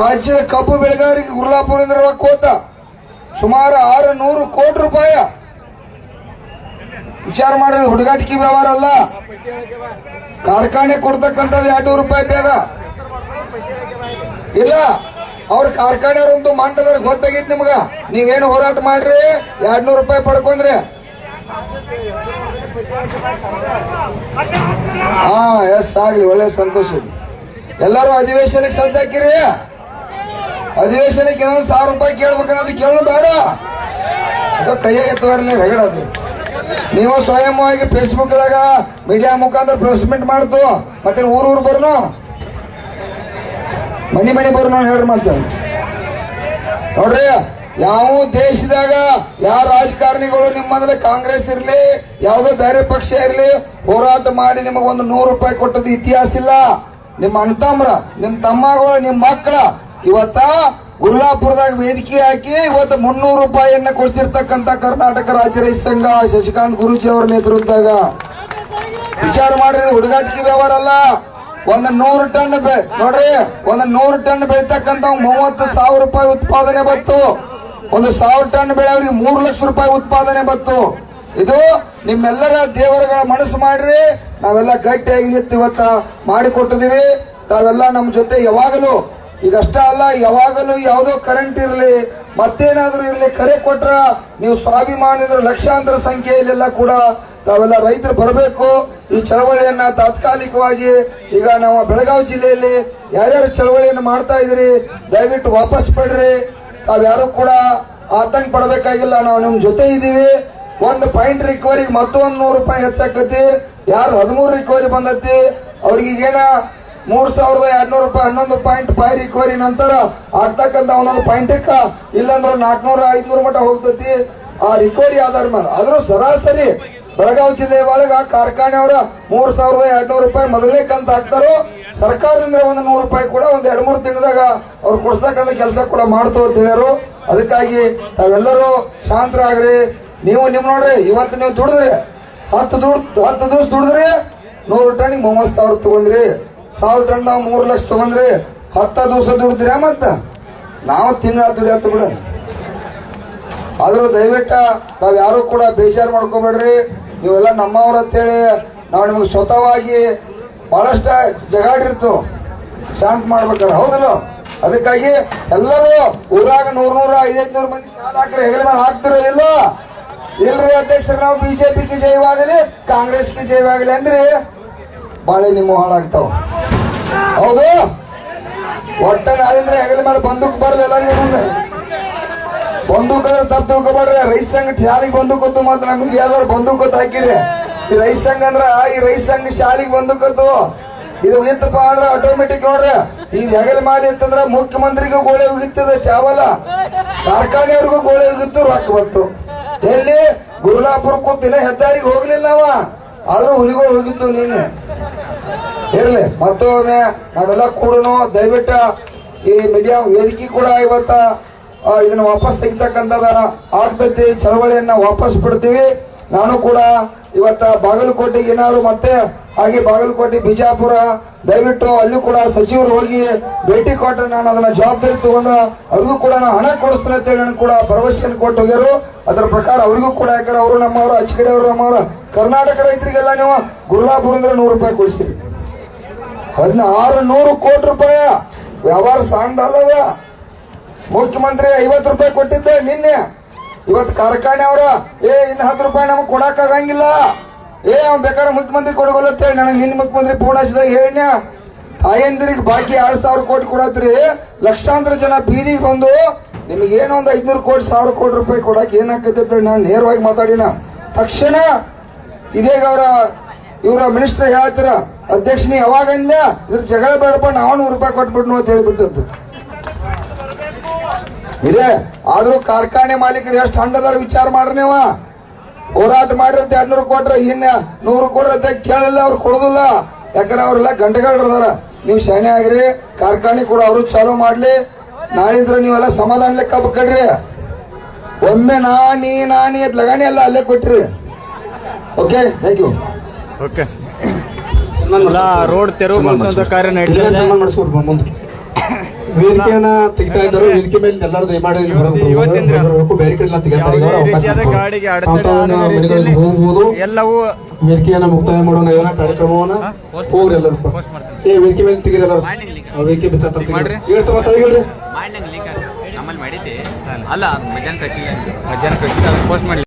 ರಾಜ್ಯದ ಕಬ್ಬು ಬೆಳೆಗಾರರಿಗೆ ಗುರ್ಲಾಪುರದಿಂದ ಕೋತ ಸುಮಾರು ಆರು ನೂರು ಕೋಟಿ ರೂಪಾಯಿ. ವಿಚಾರ ಮಾಡಿದ್ರೆ ಹುಡುಗಾಟಿಕೆ ವ್ಯವಹಾರ ಅಲ್ಲ. ಕಾರ್ಖಾನೆ ಕೊಡ್ತಕ್ಕಂಥದ್ದು ಎರಡು ನೂರು ರೂಪಾಯಿ ಬೇಡ ಇಲ್ಲ, ಅವ್ರ ಕಾರ್ಖಾನೆಯವ್ರಂತೂ ಮಂಡದ್ರ ಗೊತ್ತಾಗಿತ್ತು ನಿಮ್ಗ. ನೀವೇನು ಹೋರಾಟ ಮಾಡ್ರಿ ಎರಡ್ ನೂರು ರೂಪಾಯಿ ಪಡ್ಕೊಂಡ್ರಿ. ಹಾ, ಎಸ್, ಆಗ್ಲಿ, ಒಳ್ಳೆ ಸಂತೋಷ. ಎಲ್ಲರೂ ಅಧಿವೇಶನಕ್ಕೆ ಸಜ್ಜಾಕಿರಿ. ಅಧಿವೇಶನಕ್ಕೆ ಇನ್ನೊಂದು ಸಾವಿರ ರೂಪಾಯಿ ಕೇಳ್ಬೇಕನ್ನೋದು ಕೇಳೋ ಬೇಡ. ಅದು ಕೈಯಾಗ ಎತ್ತವರನ್ನ ರಗಡದು ನೀವು ಸ್ವಯಂವಾಗಿ ಫೇಸ್ಬುಕ್ ದಾಗ ಮೀಡಿಯಾ ಮುಖಾಂತರ ಪ್ರೆಸ್ ಮೀಟ್ ಮಾಡ್ತು ಮತ್ತೆ ಊರು ಊರು ಬರ್ನು? ಮನಿ ಮನಿ ಬರ್ನು ಹೇಳ್ರಿ ಮತ್ತೆ. ನೋಡ್ರಿ, ಯಾವ ದೇಶದಾಗ, ಯಾವ ರಾಜಕಾರಣಿಗಳು ನಿಮ್ಮಂದ್ರೆ ಕಾಂಗ್ರೆಸ್ ಇರ್ಲಿ, ಯಾವುದೋ ಬೇರೆ ಪಕ್ಷ ಇರ್ಲಿ, ಹೋರಾಟ ಮಾಡಿ ನಿಮಗೆ ಒಂದು ನೂರು ರೂಪಾಯಿ ಕೊಟ್ಟದ್ದು ಇತಿಹಾಸ ಇಲ್ಲ. ನಿಮ್ಮ ಅಣ್ಣತಮ್ಮರ, ನಿಮ್ಮ ತಮ್ಮಗಳು, ನಿಮ್ಮ ಮಕ್ಕಳ, ಇವತ್ತ ಗುಲ್ಲಾಪುರದಾಗ ವೇದಿಕೆ ಹಾಕಿ ಇವತ್ತು ಮುನ್ನೂರು ರೂಪಾಯಿಯನ್ನ ಕೊಡ್ತಿರ್ತಕ್ಕಂಥ ಕರ್ನಾಟಕ ರಾಜ್ಯ ರೈತ ಸಂಘ ಶಶಿಕಾಂತ್ ಗುರೂಜಿ ಅವರ ನೇತೃತ್ವದಾಗ. ವಿಚಾರ ಮಾಡ್ರಿ ಹುಡುಗಾಟಿಕೆ ವ್ಯವಹಾರ ಅಲ್ಲ. ಒಂದ್ ನೂರು ಟನ್ ನೋಡ್ರಿ, ಒಂದ್ ನೂರು ಟನ್ ಬೆಳಿತಕ್ಕಂತ ಮೂವತ್ತು ಸಾವಿರ ರೂಪಾಯಿ ಉತ್ಪಾದನೆ ಬತ್ತು ಒಂದು ಸಾವಿರ ಟನ್ ಬೆಳೆಯವ್ರಿಗೆ ಮೂರು ಲಕ್ಷ ರೂಪಾಯಿ ಉತ್ಪಾದನೆ ಬತ್ತು ಇದು ನಿಮ್ಮೆಲ್ಲರ ದೇವರುಗಳ ಮನಸ್ಸು ಮಾಡ್ರಿ ನಾವೆಲ್ಲ ಗಟ್ಟಿಯಾಗಿ ನಿಂತು ಇವತ್ತ ಮಾಡಿಕೊಟ್ಟಿದೀವಿ ತಾವೆಲ್ಲ ನಮ್ಮ ಜೊತೆ ಯಾವಾಗಲೂ, ಈಗಷ್ಟೇ ಅಲ್ಲ, ಯಾವಾಗಲೂ ಯಾವುದೋ ಕರೆಂಟ್ ಇರಲಿ, ಮತ್ತೇನಾದರೂ ಇರಲಿ, ಕರೆ ಕೊಟ್ರ ನೀವು ಸ್ವಾಭಿಮಾನದ ಲಕ್ಷಾಂತರ ಸಂಖ್ಯೆಯಲ್ಲೆಲ್ಲ ಕೂಡ ತಾವೆಲ್ಲ ರೈತರು ಬರಬೇಕು. ಈ ಚಳವಳಿಯನ್ನ ತಾತ್ಕಾಲಿಕವಾಗಿ ಈಗ ನಾವು ಬೆಳಗಾವಿ ಜಿಲ್ಲೆಯಲ್ಲಿ ಯಾರ್ಯಾರು ಚಳವಳಿಯನ್ನು ಮಾಡ್ತಾ ಇದ್ರಿ ದಯವಿಟ್ಟು ವಾಪಸ್ ಪಡ್ರಿ. ತಾವ್ಯಾರು ಕೂಡ ಆತಂಕ ಪಡಬೇಕಾಗಿಲ್ಲ, ನಾವು ನಿಮ್ಮ ಜೊತೆ ಇದ್ದೀವಿ. ಒಂದು ಪಾಯಿಂಟ್ ರಿಕವರಿಗೆ ಮತ್ತೊಂದು ನೂರು ರೂಪಾಯಿ ಹೆಚ್ಚಾಕತಿ ಯಾರು ಹದಿಮೂರು ರಿಕವರಿ ಬಂದತಿ? ಏನ ಮೂರ್ ಸಾವಿರದ ಎರಡ್ನೂರು ರೂಪಾಯಿ, ಹನ್ನೊಂದು ಪಾಯಿಂಟ್ ಫೈವ್ ರಿಕವರಿ ನಂತರ ಆಗ್ತಕ್ಕಂತ ಒಂದೊಂದು ಪಾಯಿಂಟಕ್ಕ ಇಲ್ಲಾಂದ್ರೆ ನಾಲ್ಕನೂರ, ಐದ್ನೂರು ಮಟ್ಟ ಹೋಗ್ತತಿ. ಆ ರಿಕವರಿ ಆಧಾರ ಮೇಲೆ. ಆದ್ರೂ ಸರಾಸರಿ ಬೆಳಗಾವಿ ಜಿಲ್ಲೆ ಒಳಗ ಕಾರ್ಖಾನೆಯವರ ಮೂರ್ ಸಾವಿರದ ಎರಡ್ನೂರು ರೂಪಾಯಿ ಮೊದಲೇ ಕಂತ ಹಾಕ್ತಾರೋ, ಸರ್ಕಾರದಿಂದ ಒಂದು ನೂರು ರೂಪಾಯಿ ಕೂಡ ಒಂದ್ ಎರಡ್ ಮೂರು ತಿಂಗಳದಾಗ ಅವ್ರು ಕೊಡ್ಸಕ್ಕಂತ ಕೆಲಸ ಕೂಡ ಮಾಡ್ತು ಅಂತ ಅದಕ್ಕಾಗಿ ತಾವೆಲ್ಲರೂ ಶಾಂತರಾಗ್ರಿ. ನೀವು ನಿಮ್ ನೋಡ್ರಿ, ಇವತ್ತು ನೀವು ದುಡಿದ್ರಿ. ಹತ್ತು ದುಡ್ಡು ಹತ್ತು ದಿವಸ ದುಡಿದ್ರಿ ನೂರು ಟನ್ಗೆ ಮೂವತ್ತು ಸಾವಿರ ತಗೊಂಡ್ರಿ. ಸಾವಿರ ಟನ್ ನಾವು ಮೂರು ಲಕ್ಷ ತಗೊಂಡ್ರಿ ಹತ್ತ ದಿವಸ ದುಡಿದ್ರಿ ಮತ್ತ? ನಾವು ತಿಂಗಳ ದುಡಿಯತ್ತ ಬಿಡ. ಆದ್ರೂ ದಯವಿಟ್ಟು ನಾವು ಯಾರು ಕೂಡ ಬೇಜಾರು ಮಾಡ್ಕೋಬೇಡ್ರಿ. ನೀವೆಲ್ಲ ನಮ್ಮವ್ರ ಅಂತೇಳಿ ನಾವು ನಿಮಗೆ ಸ್ವತಃವಾಗಿ ಬಹಳಷ್ಟ ಜಗಾಡಿರ್ತು ಶಾಂತ ಮಾಡ್ಬೇಕಾರ, ಹೌದಲ್ಲ? ಅದಕ್ಕಾಗಿ ಎಲ್ಲರೂ ಊರಾಗ ನೂರ್ ನೂರ ಐದೈದು ನೂರು ಮಂದಿ ಸಾಲ ಹಾಕ್ರಿ ಹೆಗಲ ಮೇಲೆ ಹಾಕ್ತಿರೋ ಇಲ್ಲೋ ಇಲ್ರಿ ಅಧ್ಯಕ್ಷರು, ನಾವು ಬಿಜೆಪಿಗೆ ಜಯವಾಗಲಿ, ಕಾಂಗ್ರೆಸ್ಗೆ ಜಯವಾಗಲಿ ಅಂದ್ರೆ ಬಾಳೆ ನಿಮ್ಮ ಹಾಳಾಗ್ತಾವ. ಹೌದು? ಒಟ್ಟ ನಾಳಿಂದ್ರೆ ಹೆಗಲ ಮೇಲೆ ಬಂದೂಕ್ ಬರ್ಲಿ ಎಲ್ಲರಿಗೂ ಮುಂದೆ. ಬಂದೂಕ್ ತಪ್ಪು ತಿಳ್ಕೊಬೇಡ್ರಿ. ರೈಸ್ ಸಂಘ ಶಾಲಿಗೆ ಬಂದೂಕತ್ತು ಮತ್ತೆ ನಮ್ಗೆ ಯಾವ್ದಾರು ಬಂದೂಕತ್ತು ಹಾಕಿರಿ. ಈ ರೈಸ್ ಸಂಘ ಅಂದ್ರ, ಈ ರೈಸ್ ಸಂಘ ಶಾಲಿಗೆ ಬಂದೂಕತ್ತು ಇದು ಇತ್ತಪ್ಪ ಅಂದ್ರೆ ಆಟೋಮೆಟಿಕ್ ನೋಡ್ರಿ. ಇದು ಹೆಗಲ ಮಾಡಿ ಅಂತಂದ್ರ ಮುಖ್ಯಮಂತ್ರಿಗೂ ಗೋಳೆ ಹೋಗಿತ್ತದ ಚಾವಲ. ಕಾರ್ಖಾನೆಯವ್ರಿಗೂ ಗೋಳೆ ಉಗಿತ್ತು, ರೊಕ್ಕ ಬಂತು. ಎಲ್ಲಿ? ಗುರುಲಾಪುರ ಕೂತಿನ ಹೆದ್ದಾರಿಗೆ ಹೋಗ್ಲಿಲ್ಲ ಅವ. ಆದ್ರೂ ಹುಲಿಗಳು ಹೋಗಿತ್ತು ನಿನ್ನೆ. ಇರ್ಲಿ, ಮತ್ತೊಮ್ಮೆ ನಾವೆಲ್ಲ ಕೂಡ ದಯವಿಟ್ಟು ಈ ಮೀಡಿಯಾ ವೇದಿಕೆ ಕೂಡ ಇವತ್ತ ಇದನ್ನ ವಾಪಸ್ ತೆಗಿತಕ್ಕಂಥದ ಆಗ್ತೈತಿ, ಚಳವಳಿಯನ್ನ ವಾಪಸ್ ಬಿಡ್ತೀವಿ. ನಾನು ಕೂಡ ಇವತ್ತ ಬಾಗಲಕೋಟೆ ಏನಾದ್ರು ಮತ್ತೆ ಹಾಗೆ ಬಾಗಲಕೋಟೆ, ಬಿಜಾಪುರ, ದಯವಿಟ್ಟು ಅಲ್ಲಿ ಕೂಡ ಸಚಿವರು ಹೋಗಿ ಭೇಟಿ ಕೊಟ್ಟರೆ ನಾನು ಅದನ್ನ ಜವಾಬ್ದಾರಿ ತಗೊಂಡು ಅವ್ರಿಗೂ ಕೂಡ ನಾನು ಹಣ ಕೊಡಿಸ್ತೀನಿ ಅಂತೇಳಿ ನಾನು ಕೂಡ ಭರವಸೆಯನ್ನು ಕೊಟ್ಟು ಹೋಗ್ಯಾರು ಅದರ ಪ್ರಕಾರ ಅವ್ರಿಗೂ ಕೂಡ ಯಾಕಂದ್ರೆ ಅವರು ನಮ್ಮವರು ಅಚ್ಚ ಕಡೆ ಅವರು ನಮ್ಮವರು. ಕರ್ನಾಟಕ ರೈತರಿಗೆಲ್ಲ ನೀವು ಗುರುಲಾಪುರ ನೂರು ರೂಪಾಯಿ ಕೊಡಿಸ್ತೀರಿ. ಹದಿನಾರು, ನೂರು ಕೋಟಿ ರೂಪಾಯಿ. ವ್ಯವಹಾರ ಸಣ್ಣದಲ್ಲದ ಮುಖ್ಯಮಂತ್ರಿ ಐವತ್ತು ರೂಪಾಯಿ ಕೊಟ್ಟಿದ್ದೆ ನಿನ್ನೆ. ಇವತ್ತು ಕಾರ್ಖಾನೆ ಅವರ, ಏ, ಇನ್ನು ಹತ್ತು ರೂಪಾಯಿ ನಮಗೆ ಕೊಡಕ್ ಆಗಂಗಿಲ್ಲ. ಏ, ಅವ್ನು ಬೇಕಾದ್ರೆ ಮುಖ್ಯಮಂತ್ರಿ ಹೇಳಿ, ನನಗೆ ನಿನ್ನ ಮುಖ್ಯಮಂತ್ರಿ ಫೋನ್ ಹಚ್ಚಿದಾಗ ಹೇಳಿನ ತಾಯಂದಿರಿಗೆ ಬಾಕಿ ಎರಡು ಸಾವಿರ ಕೋಟಿ ಕೊಡತ್ರಿ. ಲಕ್ಷಾಂತರ ಜನ ಬೀದಿಗೆ ಬಂದು ನಿಮಗೆ ಏನೋ ಒಂದು ಐದ್ನೂರು ಕೋಟಿ, ಸಾವಿರ ಕೋಟಿ ರೂಪಾಯಿ ಕೊಡಕ್ಕೆ ಹೇಳಿ ನಾನು ನೇರವಾಗಿ ಮಾತಾಡಿನ. ತಕ್ಷಣ ಇದೇಗ ಅವರ ಇವರ ಮಿನಿಸ್ಟರ್ ಹೇಳತ್ತೀರ, ಅಧ್ಯಕ್ಷ, ನೀ ಯಾವಾಗ ಅಂದ್ಯ? ಇದ್ರ ಜಗಳ ಬೇಡಪ್ಪ, ನಾವು ನೂರು ರೂಪಾಯಿ ಕೊಟ್ಬಿಟ್ನು ಅಂತ ಹೇಳ್ಬಿಟ್ಟದ್ದು. ಇದೆ ಆದ್ರೂ ಕಾರ್ಖಾನೆ ಮಾಲೀಕರು ಎಷ್ಟು ಹಣ್ಣದಾರ ವಿಚಾರ ಮಾಡ್ರಿ ನೀವ? ಹೋರಾಟ ಮಾಡಿರತ್ತ ಎರಡ್ನೂರು ಕೊಟ್ರ ಇನ್ನ ನೂರು ಅಂತ ಕೇಳಲ್ಲ ಅವ್ರು ಕೊಡುದಿಲ್ಲ. ಯಾಕಂದ್ರೆ ಅವ್ರೆಲ್ಲ ಗಂಟೆಗಳದಾರ ನೀವು ಶೈನೆ ಆಗ್ರಿ ಕಾರ್ಖಾನೆ ಕೂಡ ಅವರು ಚಾಲೂ ಮಾಡ್ಲಿ. ನಾಳಿಂದ್ರ ನೀವೆಲ್ಲ ಸಮಾಧಾನ ಲೆಕ್ಕ ಕಡ್ರಿ ಒಮ್ಮೆ ನಾ ನೀ ನಾನಿ ಅದ್ ಲಗಾಣಿ ಎಲ್ಲ ಅಲ್ಲೇ ಕೊಟ್ರಿ. ಓಕೆ ಥ್ಯಾಂಕ್ ಯು ಓಕೆ ಎಲ್ಲ ರೋಡ್ ತೆರವು ಕಾರ್ಯ ನಡೀತಾ ವೇದಿಕೆಯನ್ನ ತೆಗಿತಾ ಇದ್ದಾರೆ. ವೇದಿಕೆ ಮೇಲೆ ಎಲ್ಲರೂ ದಯಮಾಡಿ ಹೊರಗೆ ಬೇರೆ ಕಡೆ ಎಲ್ಲ ತೆಗಿತಾರೆ ಹೋಗ್ಬೋದು. ಎಲ್ಲವೂ ವೇದಿಕೆಯನ್ನ ಮುಕ್ತಾಯ ಮಾಡೋಣ ಎಲ್ಲ ಕಾರ್ಯಕ್ರಮವನ್ನ ಹೋಗ್ರಿ ಎಲ್ಲರೂ. ಏ ವೇದಿಕೆ ಮೇಲೆ ತೆಗಿರಿ ಎಲ್ಲರೂ. ಆ ವೇದಿಕೆ ಬಿಚ್ಚ ಮಾಡಿದ್ದೆ. ಅಲ್ಲ. ಮಧ್ಯಾಹ್ನ ಕಳಿಸಿಲ್ಲ ಮಧ್ಯಾಹ್ನ ಪೋಸ್ಟ್ ಮಾಡಿ